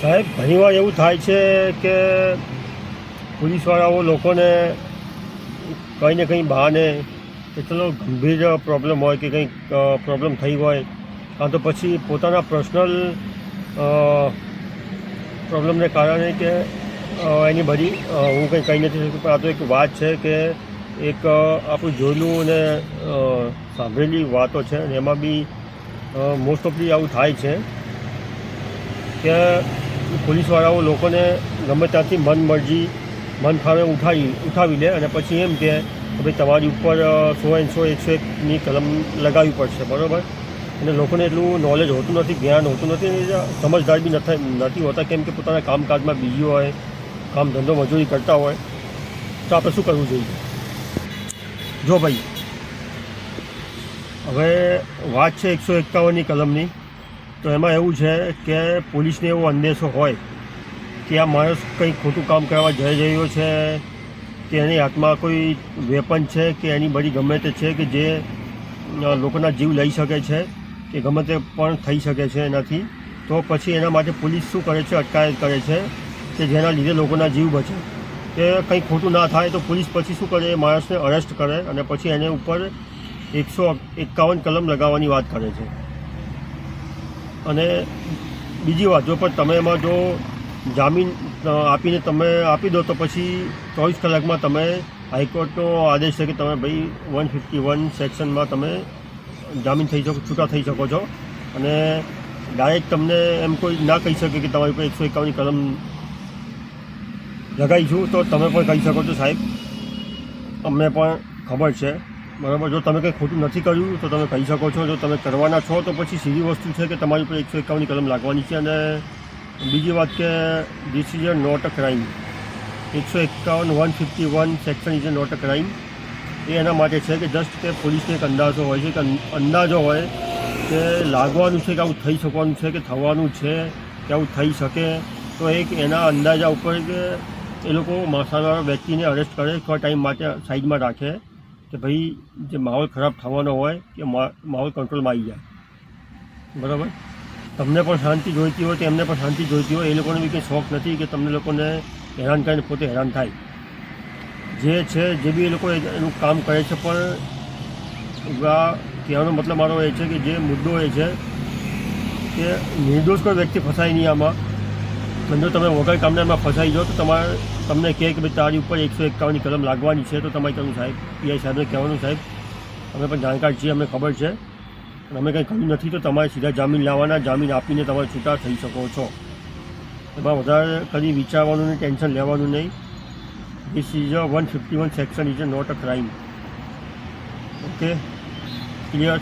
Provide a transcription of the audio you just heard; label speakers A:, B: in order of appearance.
A: સાહેબ ઘણીવાર એવું થાય છે કે પોલીસવાળાઓ લોકોને કંઈ ને કંઈ બહાને કે ચલો ગંભીર પ્રોબ્લેમ હોય કે કંઈક પ્રોબ્લેમ થઈ હોય કાં તો પછી પોતાના પર્સનલ પ્રોબ્લેમને કારણે કે એની બધી હું કંઈ કહી નથી શકું પણ આ તો એક વાત છે કે એક આપણું જોયેલું અને સાંભળેલી વાતો છે અને એમાં બી મોસ્ટ ઓફલી આવું થાય છે કે પોલીસવાળાઓ લોકોને ગમે ત્યાંથી મન મરજી મન ફાવે ઉઠાવી ઉઠાવી લે અને પછી એમ કે ભાઈ તમારી ઉપર સો એનસો એકસો એકની કલમ લગાવવી પડશે, બરાબર? અને લોકોને એટલું નોલેજ હોતું નથી, જ્ઞાન હોતું નથી સમજદાર બી નથી હોતા, કેમ કે પોતાના કામકાજમાં બીજી હોય, કામ ધંધો મજૂરી કરતા હોય, તો આપણે શું કરવું જોઈએ? જો ભાઈ, હવે વાત છે એકસો એકાવનની કલમની. તો એમાં એવું છે કે પોલીસને એવો અંદેશો હોય કે આ માણસ કંઈ ખોટું કામ કરવા જઈ રહ્યો છે, કે એની હાથમાં કોઈ વેપન છે, કે એની બધી ગમે તે છે, કે જે લોકોના જીવ લઈ શકે છે, કે ગમે તે પણ થઈ શકે છે એનાથી, તો પછી એના માટે પોલીસ શું કરે છે, અટકાયત કરે છે, કે જેના લીધે લોકોના જીવ બચે. કે કંઈ ખોટું ના થાય તો પોલીસ પછી શું કરે? એ માણસને અરેસ્ટ કરે અને પછી એને ઉપર એકસો એકાવન કલમ લગાવવાની વાત કરે છે. અને બીજી વાત, જો પણ તમે એમાં જો જામીન આપીને તમે આપી દો તો પછી ચોવીસ કલાકમાં તમે હાઈકોર્ટનો આદેશ છે કે તમે ભાઈ વન ફિફ્ટી વન સેક્શનમાં તમે જામીન થઈ શકો, છૂટા થઈ શકો છો. અને ડાયરેક્ટ તમને એમ કોઈ ના કહી શકે કે તમારી ઉપર એકસો એકાવનની કલમ લગાવીશું, તો તમે પણ કહી શકો છો સાહેબ. અમને પણ ખબર છે. બરાબર, જો તમે કંઈ ખોટું નથી કર્યું, તો તમે કહી શકો છો. જો તમે કરવાના છો, તો પછી સીધી વસ્તુ છે કે તમારી ઉપર એકસો એકાવનની કલમ લાગવાની છે. અને બીજી વાત કે this is a not a crime એકસો એકાવન one fifty one section is a not a crime એ એના માટે છે કે જસ્ટ કે પોલીસને એક અંદાજો હોય છે, કે અંદાજો હોય કે લાગવાનું છે કે આવું થઈ શકવાનું છે, કે થવાનું છે, કે આવું થઈ શકે. તો એક એના અંદાજા ઉપર કે એ લોકો માસાવાળા વ્યક્તિને અરેસ્ટ કરે થોડા ટાઈમ માટે સાઈડમાં રાખે. કે ભાઈ જે માહોલ ખરાબ થવાનો હોય કે માહોલ કંટ્રોલમાં આવી જાય. બરાબર? તમને પણ શાંતિ જોઈતી હોય તો એમને પણ શાંતિ જોઈતી હોય, એ લોકોને બી કંઈ શોખ નથી કે તમને લોકોને હેરાન કરીને પોતે હેરાન થાય. જે છે, જે બી એ લોકો એનું કામ કરે છે, પણ આ કહેવાનો મતલબ મારો એ છે કે જે મુદ્દો એ છે કે નિર્દોષ કોઈ વ્યક્તિ ફસાય નહીં આમાં. અને જો તમે વગર કામના એમાં ફસાઈ જાઓ તો તમારે તમને કહે કે ભાઈ તારી ઉપર એકસો એકાવનની કલમ લાગવાની છે તો તમારે કહ્યું સાહેબ, પીઆઈ સાહેબને કહેવાનું સાહેબ. અમે પણ જાણકાર છીએ, અમને ખબર છે. અમે કંઈ કર્યું નથી તો તમારે સીધા જામીન લાવવાના, જામીન આપીને તમારે છૂટા થઈ શકો છો. એમાં વધારે કદી વિચારવાનું નહીં, ટેન્શન લેવાનું નહીં. This is a one fifty one section is a not a crime okay clear